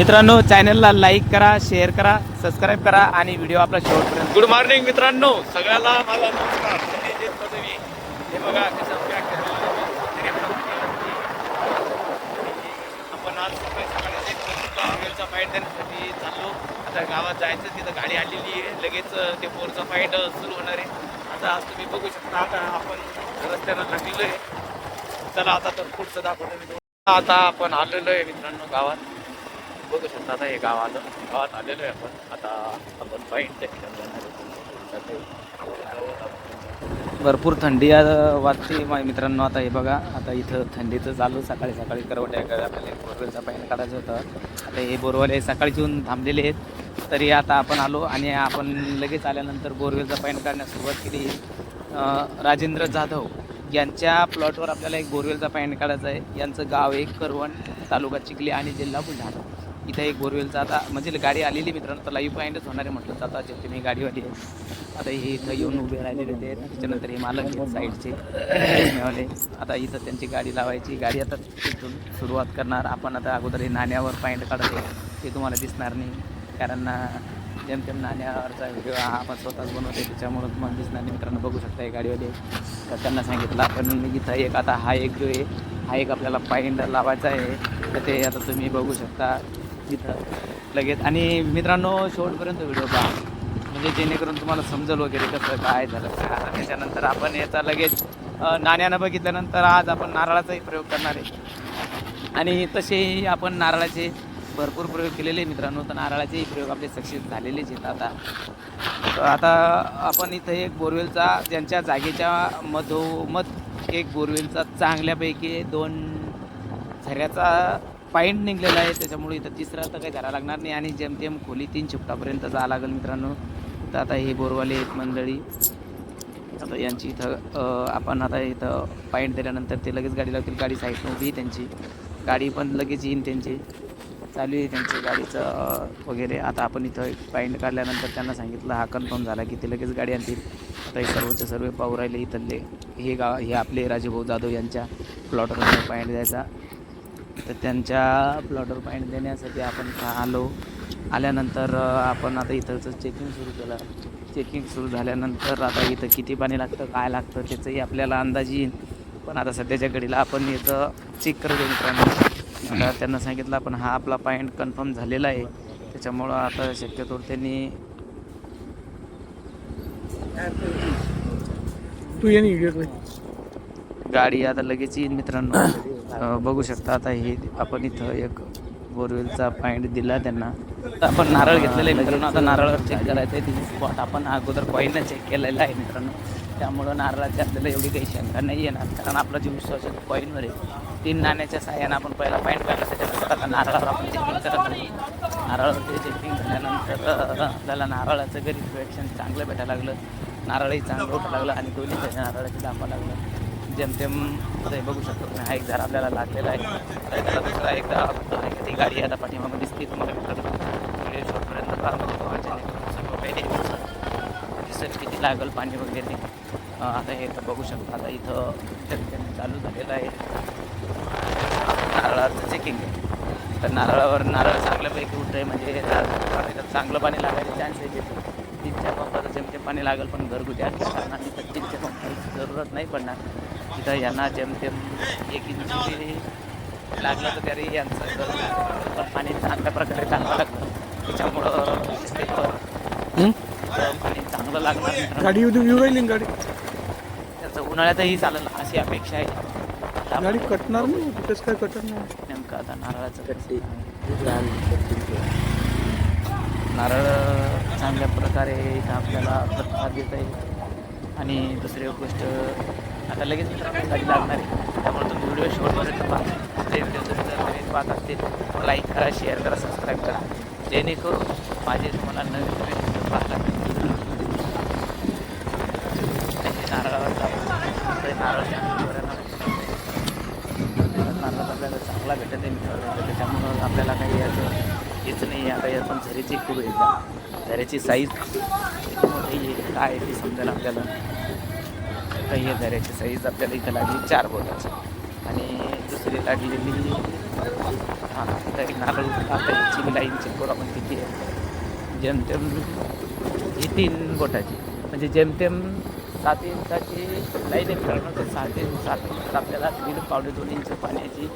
मित्रांनो चॅनलला लाईक करा शेअर करा सबस्क्राईब करा आणि व्हिडिओ आपला शेवटपर्यंत गुड मॉर्निंग मित्रांनो. सगळ्याला मला नमस्कार. हे बघा कसं आपण आज सकाळी सकाळी हॉटेलचा फाईट देण्यासाठी चाललो. आता गावात जायचं तिथं गाडी आलेली आहे. लगेच ते पोरचा फाईट सुरू होणार आहे. आता आज तुम्ही बघू शकता आता आपण रस्त्यानं लागलेलो आहे. चला आता तर पुढचं दाखवतो मी आता आपण आलेलो आहे मित्रांनो गावात. बघू शकता आता हे गाव आलं गावात आलेलो आहे आपण. आता आपण फाईट भरपूर थंडी वाजते माझ्या मित्रांनो. आता हे बघा आता इथं थंडीचं चालू. सकाळी सकाळी करवट आहे आपल्याला बोरवेलचा पाणी काढायचं होतं. आता हे बोरवाले सकाळी येऊन थांबलेले आहेत. तरी आता आपण आलो आणि आपण लगेच आल्यानंतर बोरवेलचा पाणी काढण्यास सुरुवात केली. राजेंद्र जाधव यांच्या प्लॉटवर आपल्याला एक बोरवेलचा पाणी काढायचा आहे. यांचं गाव एक करवण तालुका चिखली आणि जिल्हा बुलढाणा. इथं एक बोरवेलचा आता म्हणजे गाडी आलेली मित्रांनो तर लाईव्ह पॉईंटच होणार आहे म्हटलं तर आता जे तुम्ही गाडीवाली आहे आता हे इथं येऊन उभे राहिलेले ते त्याच्यानंतर हे मालक आहेत साईडचे पुण्यावाले आता इथं त्यांची गाडी लावायची. गाडी आता तिथून सुरुवात करणार. आपण आता अगोदर हे नाण्यावर पॉईंट काढत आहे ते तुम्हाला दिसणार नाही. कारण जेमतेम नाण्यावरचा व्हिडिओ हा आपण स्वतःच बनवतो त्याच्यामुळं तुम्हाला दिसणार नाही. मित्रांनो बघू शकता हे गाडीवाले. तर त्यांना सांगितलं आपण इथं एक आता हा एक जो आहे हा एक आपल्याला पॉईंट लावायचा आहे. तर ते आता तुम्ही बघू शकता. इथं लगेच. आणि मित्रांनो शेवटपर्यंत व्हिडिओ पहा. म्हणजे जेणेकरून तुम्हाला समजेल वगैरे कसं काय झालं काय त्याच्यानंतर आपण याचा लगेच नाण्यानं बघितल्यानंतर आज आपण नारळाचाही प्रयोग करणार आहे. आणि तसेही आपण नारळाचे भरपूर प्रयोग केलेले मित्रांनो. तर नारळाचेही प्रयोग आपले सक्सेस झालेलेच आहेत आता. तर आता आपण इथं एक बोरवेलचा ज्यांच्या जागेच्या मधोमध एक बोरवेलचा चांगल्यापैकी दोन झऱ्याचा पाईंट निघलेला आहे त्याच्यामुळे इथं तिसरा तर काही धरा लागणार नाही. आणि जेमतेम खोली तीन शिफ्टापर्यंत जावं लागेल मित्रांनो. तर आता हे बोरवाले आहेत मंडळी. आता यांची इथं आपण आता इथं पाईंट दिल्यानंतर ते लगेच गाडी लागतील गाडी साईडनं उभी त्यांची. गाडी पण लगेच येईन त्यांची. चालू आहे त्यांची गाडीचं वगैरे. आता आपण इथं एक पाईंट काढल्यानंतर त्यांना सांगितलं हा कन्फर्म झाला की ते लगेच गाडी आणतील. आता हे सर्वचे सर्व पाहू राहिले इथले. हे गाव हे आपले राजेभाऊ जाधव यांच्या प्लॉटवर पाईंट द्यायचा. तर त्यांच्या प्लॉटवर पॉईंट देण्यासाठी आपण आलो? आल्यानंतर आपण आता इथंचं चेकिंग सुरू केलं. चेकिंग सुरू झाल्यानंतर आता इथं किती पाणी लागतं काय लागतं त्याचंही आपल्याला अंदाज येईल. पण आता सध्याच्या घडीला आपण इथं चेक करतो मित्रांनो. आता त्यांना सांगितलं आपण हा आपला पॉईंट कन्फर्म झालेला आहे. त्याच्यामुळं आता शक्यतो त्यांनी तू ये गाडी आता लगेच येईल मित्रांनो. बघू शकता. आता हे आपण इथं एक बोरवेलचा पॉईंट दिला त्यांना. तर आपण नारळ घेतलेलं आहे मित्रांनो. आता नारळावर चेक करायचं आहे तिथे स्पॉट आपण अगोदर पॉईंटनं चेक केलेला आहे मित्रांनो. त्यामुळं नारळाची आपल्याला एवढी काही शंका नाही येणार. कारण आपला जो विश्वास आहे पॉईंटवर आहे तीन नाण्याच्या साह्यानं आपण पहिला पॉईंट काढला. त्याच्यानंतर आता नारळावर आपण चेकिंग करत नारळावरती चेकिंग झाल्यानंतर आपल्याला नारळाचं घरी रिएक्शन चांगलं भेटायला लागलं. नारळही चांगलं उठायला लागलं आणि दोन्ही नारळाची दाखवा लागलं. जेमतेम आता बघू शकतो तुम्ही. हा एक झाड आपल्याला लागलेला आहे. त्याला दुसरा एक आहे. ती गाडी आता पाठीमागं दिसते. तुम्हाला मित्रांनो व्हिडिओ शॉटपर्यंत सर्व दिसेल किती लागेल पाणी वगैरे. आता हे तर बघू शकता. आता इथं ठिकाणी चालू झालेलं आहे. नारळाचं चेकिंग आहे तर नारळावर नारळ चांगल्यापैकी उठतं आहे म्हणजे चांगलं पाणी लागायचे चान्सेस येतो तीनच्या पंपाचं जेमतेम पाणी लागेल पण घरगुती असल्या कारणाने तर तीनच्या पंपाची जरूरत नाही पडणार. तिथं यांना जेमतेम एक इंच लागलं तर तरी यांचं पण पाणी चांगल्या प्रकारे चांगलं लागतं त्याच्यामुळं पाणी चांगलं लागणार. गाडी येऊ राहिली गाडी? त्याचं उन्हाळ्यातही चालेल अशी अपेक्षा आहे. गाडी कटणार नाही तिथेच काय कटणार नाही. नेमकं आता नारळाचं कसं नारळ चांगल्या प्रकारे इथं आपल्याला प्रतिसाद देत आहे. आणि दुसरी गोष्ट आता लगेच मित्रांनो गाडी लागणार आहे. त्यामुळे तुम्ही व्हिडिओ शेवटपर्यंत पहा ते व्हिडिओ तुम्ही जर नवीन पाहत असतील लाईक करा शेअर करा सबस्क्राईब करा. जेणेकरून माझे तुम्हाला नवीन नवीन व्हिडिओ पाहायला मिळतील. नारळ आपल्याला चांगला भेटत आहे मित्रांनो. त्याच्यामुळं आपल्याला काही याचं हेच नाही आता यातून झरीची खूप येतात झऱ्याची साईज किती मोठी आहे. काय आहे ती समजेल आपल्याला. तर ही झऱ्याची साईज आपल्याला इथं लागली चार बोटाची. आणि दुसरी लागलेली हां तरी नारळ आता लाईनची करू आपण किती आहे जेमतेम ही तीन बोटाची. म्हणजे जेमतेम सात इंचाची लाईन आहे मित्रांनो तर सात इंच सात इंच. आपल्याला दीड पावणे दोन इंच पाण्याची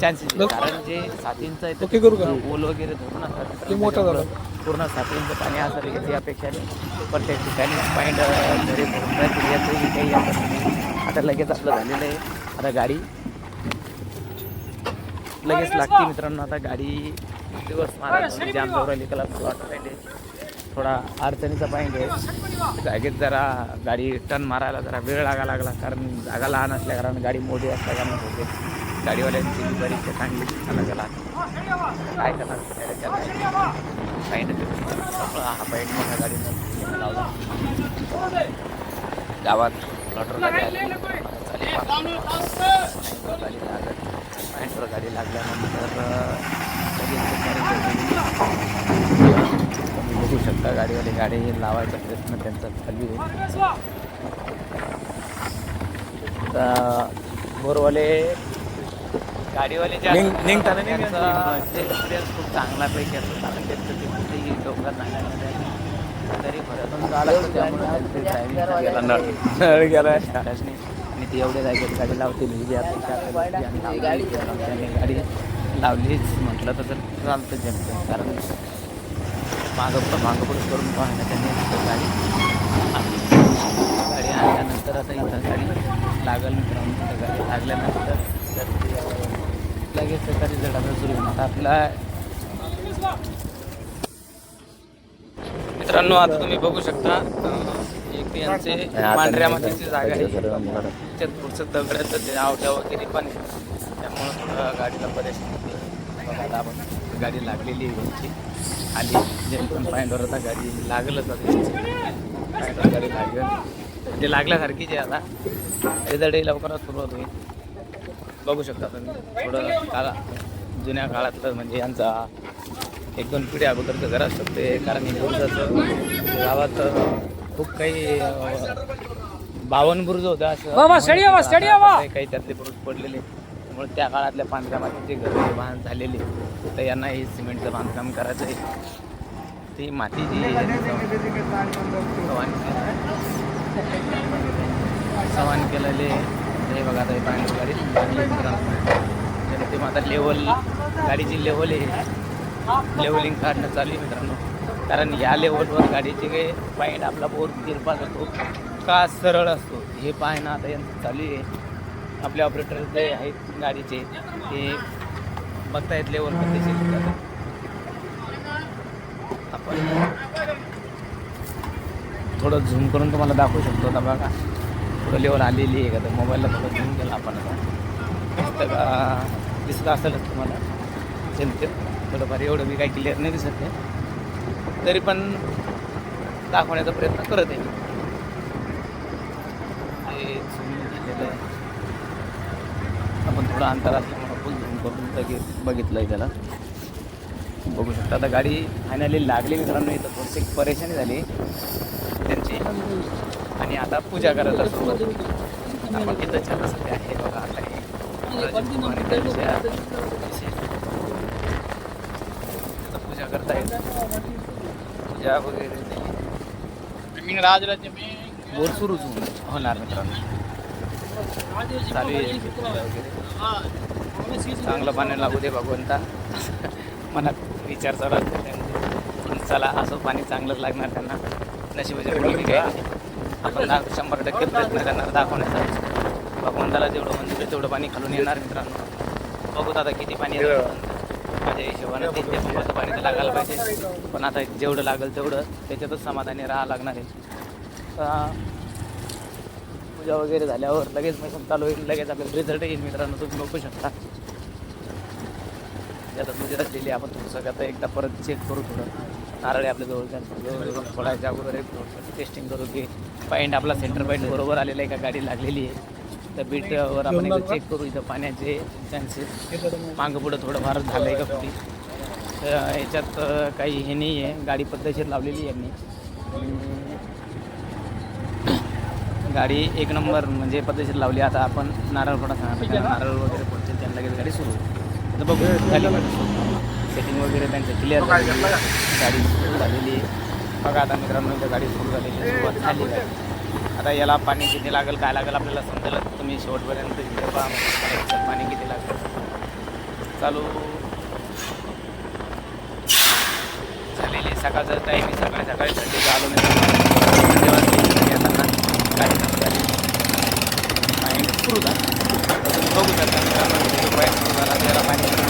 चान्सेस कारण जे सात इंच आहे का? ओल वगैरे धरून असतात. ते मोठं. पूर्ण सात इंच पाणी असेल याची अपेक्षा नाही प्रत्येक ठिकाणी पॉईंट घरी राहतील याचंही काही नाही. आता लगेच आपलं झालेलं आहे. आता गाडी लगेच लागते मित्रांनो. आता गाडी दिवस महाराज जाम कला प्लॉट पॉईंट आहे थोडा अडचणीचा पॉईंट आहे. जागेत जरा गाडी टर्न मारायला जरा वेळ लागा लागला. कारण जागा लहान असल्या कारण गाडी मोठी असल्या कारण होते. गाडीवाल्यांची बी बरीचशी चांगली अलग काय करणार काही पॉईंट हा पॉईंट मोठ्या गाडीनं लावला गावात प्लॉटरला गाडी गाडी गाडी लागल्यानंतर लगेच बघू शकता गाडीवाली गाडी लावायचा प्रयत्न त्यांचा चालू आहे बोरवाले गाडीवाले जे असतात, नाही त्यांचा एक्सपिरियन्स खूप चांगल्यापैकी असतो. कारण त्यांचं ते कुठेही नागामध्ये तरी भरातून आला तर त्यामुळे त्यांचे driving गेला नळ नळ गेला शाळाने आणि ते एवढे जागेत गाडी लावतील जी अपेक्षा असेल, जी आम्ही लावली, त्यांनी गाडी लावलीच. म्हटलं तर चालतं जमतं कारण मागं पुढं मागं पुढं करून पाहणं त्यांनी तिथं गाडी आणली. गाडी आणल्यानंतर आता इथं गाडी लागल मित्रांनो. इथं गाडी लागल्यानंतर तर लगेच त्याचा रिझल्ट आता सुरू होणार. आपला मित्रांनो आता तुम्ही बघू शकता एक ते यांचे पांढऱ्या मातीची जागा आहे. पुढचं दगडाचं ते आवट्या वगैरे पण आहे. त्यामुळं थोडं गाडीला परेशानी होते बघा आता आपण गाडी लागलेली आहे यांची. आली जेणेकरून पॉईंटवर आता गाडी लागलच आता गाडी लागेल. ते लागल्यासारखीच आहे आता रिझल्टही लवकरच सुरुवात होईल. बघू शकता तुम्ही थोडं काळा जुन्या काळातलं म्हणजे यांचा एक दोन पिढ्या अगोदरचं घर असतं ते कारण हे गावात खूप काही अं, बावन बुरुज होतं असं. काही त्यातले बुरुज पडलेले. त्यामुळे त्या काळातल्या पांढऱ्या मातीचे घर बांध झालेले तर यांना हे सिमेंटचं बांधकाम करायचं आहे. ती माती जी सवान सवान केलेले हे बघा आता पाणी गाडी तर ते आता लेवल गाडीची लेवल आहे. लेवलिंग काढणं चालू आहे मित्रांनो. कारण या लेवलवर गाडीचे काही पॉईंट आपला बोर तिरपा जातो का सरळ असतो? हे पाहणं आता यांचं चालू आहे. आपले ऑपरेटर जे आहेत गाडीचे ते बघतायत लेवल पद्धतीचे आपण थोडं झूम करून तुम्हाला दाखवू शकतो आता बघा. खोलीवर लेवल आलेली आहे का? तर मोबाईलला थोडं घेऊन गेला आपण आता. दिसत असेलच तुम्हाला. जेमतेम थोडंफार एवढं मी काही क्लिअर नाही दिसत आहे. तरी पण दाखवण्याचा प्रयत्न करत आहे मी. ते आहे. आपण थोडं अंतर असल्यामुळं फुल झूम करून लगेच बघितलं आहे त्याला. बघू शकता. आता गाडी फायनली लागली मित्रांनो. इथं थोडीशी परेशानी झाली. त्यांची. आता पूजा आपण तिथं छान सध्या आहे बघा आता हे करायची आहे. आता पूजा करतायत पूजा वगैरे बोर सुरूच होऊन- होणार मित्रांनो. चालू आहे पूजा वगैरे. चांगलं पाणी लागू दे भगवंता. मनात विचार चालू असते चला असं पाणी चांगलंच लागणार त्यांना. नशिबाच्या. आपण दा शंभर टक्के प्रयत्न करणार दाखवण्याचा. भगवंताला जेवढं मंजूर तेवढं पाणी खालून येणार मित्रांनो. बघू आता किती पाणी माझ्या हिशोबाने तीन ते पंपाचं पाणी तर लागायला पाहिजे. पण आता जेवढं लागेल तेवढं त्याच्यातच समाधानी राहा लागणार आहे. पूजा वगैरे झाल्यावर लगेच मशीन चालू होईल. लगेच आपल्याला रिझल्ट येईल मित्रांनो. तुम्ही बघू शकता. ते पूजा असलेली आपण. थोडंसं आता एकदा परत चेक करू थोडं. नारळ आपल्या जवळ. फोडायच्या अगोदर एक टेस्टिंग करू की पॉईंट आपला सेंटर पॉईंट बरोबर आलेला आहे का? गाडी लागलेली आहे. तर बीटवर आपण एकदा चेक करू इथं पाण्याचे चान्सेस मागं पुढं थोडंफार झालं आहे का कुठे? तर याच्यात काही हे नाही आहे. गाडी पद्धतशीर लावलेली आहे मी गाडी एक नंबर म्हणजे पद्धतशीर लावली. आता आपण नारळ फोडा सांगा नारळ वगैरे पडते त्यांना लगेच गाडी सुरू तर बघू झाली सेटिंग वगैरे त्यांचं क्लिअर झालेली आहे. गाडी सुरू झालेली आहे. बघा आता मित्रांनो इथं गाडी सुरू झालेली आहे. सुरुवात झाली आहे. आता याला पाणी किती लागेल काय लागेल आपल्याला समजेल तुम्ही शेवटपर्यंत व्हिडिओ पहा. पाणी किती लागेल. चालू. झालेली आहे. सकाळचं टाईम आहे. सकाळी सकाळी नाही थंडी चालू नाही सुरू झाला. तुम्ही बघू शकता मित्रांनो सुरू झाला. त्याला पाणी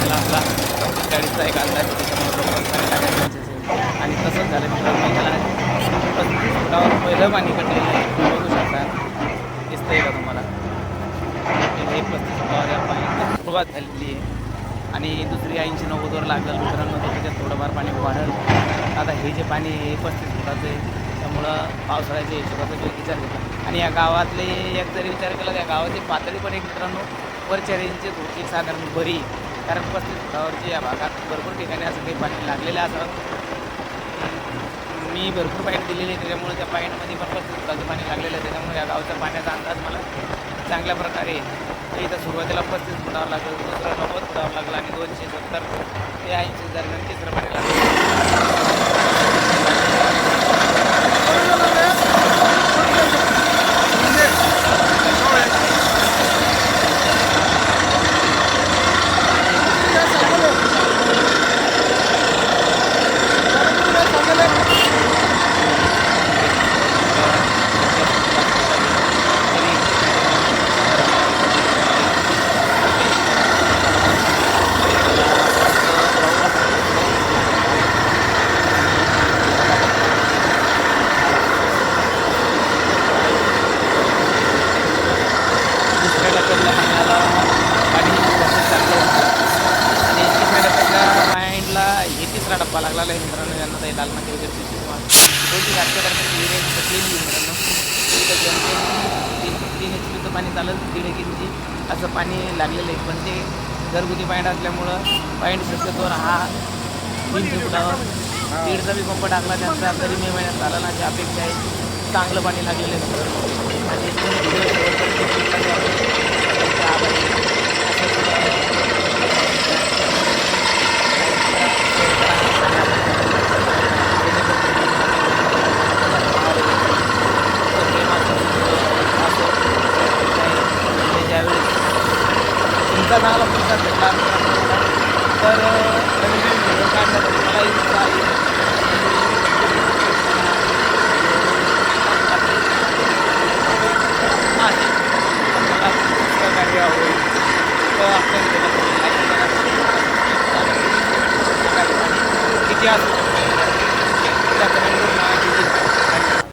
सुरुवातीला आपला गाडीचा एक अंदाज त्याच्यामुळे आणि तसंच झालं मित्रांनो त्याला पस्तीस फुटावर पहिलं पाणी कटलेलं आहे बघू शकता दिसतंय का तुम्हाला हे पस्तीस फुटावर या पाणी सुरुवात झालेली आहे आणि दुसरी ऐंशी नव्वदवर लागेल मित्रांनो तर त्याच्यात थोडंफार पाणी वाढेल आता हे जे पाणी आहे पस्तीस फुटाचं आहे त्यामुळं पावसाळ्याच्या हिशोबाचा जो विचार केला आणि या गावातले एक जरी विचार केला त्या गावाची पातळी पण एक मित्रांनो वरच्या रेंजचे थोडी साधारण बरी आहे. कारण पस्तीस फुटावरची या भागात भरपूर ठिकाणी असं काही पाणी लागलेलं असं मी भरपूर पाईट दिलेली आहे त्याच्यामुळे त्या पाईटमध्ये पण पस्तीस फुटाचं पाणी लागलेलं आहे त्याच्यामुळे या गावचा पाण्याचा अंदाज मला चांगल्या प्रकारे इथं सुरुवातीला पस्तीस फुटावर लागलं दुसरं नव्वद फुटावर लागलं आणि दोनशे सत्तर ते ऐंशी दरम्यान तिसरं पाणी लागलं. पाणी जास्त चांगलं होतं आणि तिसऱ्या पॉईंटला हे तिसरा डब्बा लागला. आहे मित्रांनो यांना ते लालमाती वगैरे पिशवी किंवा दोनशे सातशे दरम्यान विहिरी बसलेली आहे मित्रांनो. तिथं तीन तीन एच पीचं पाणी चालत दीड एक इंची असं पाणी लागलेलं आहे. पण ते घरगुती पॉईंट असल्यामुळं पॉईंट शक्यतोवर हा तीनशे फुटावर दीडचा बी पंप टाकला त्यांचा तरी मे महिन्यात झाला ना अशी अपेक्षा आहे. चांगलं पाणी लागलेलं आहे. मित्रांनो आणि चांगला प्रतिसाद भेटला तर नवीन नवीन व्हिडिओ काढण्यासाठी मलाही उत्साह येईल आहे मला सहकार्य होईल तर आपल्या व्हिडिओला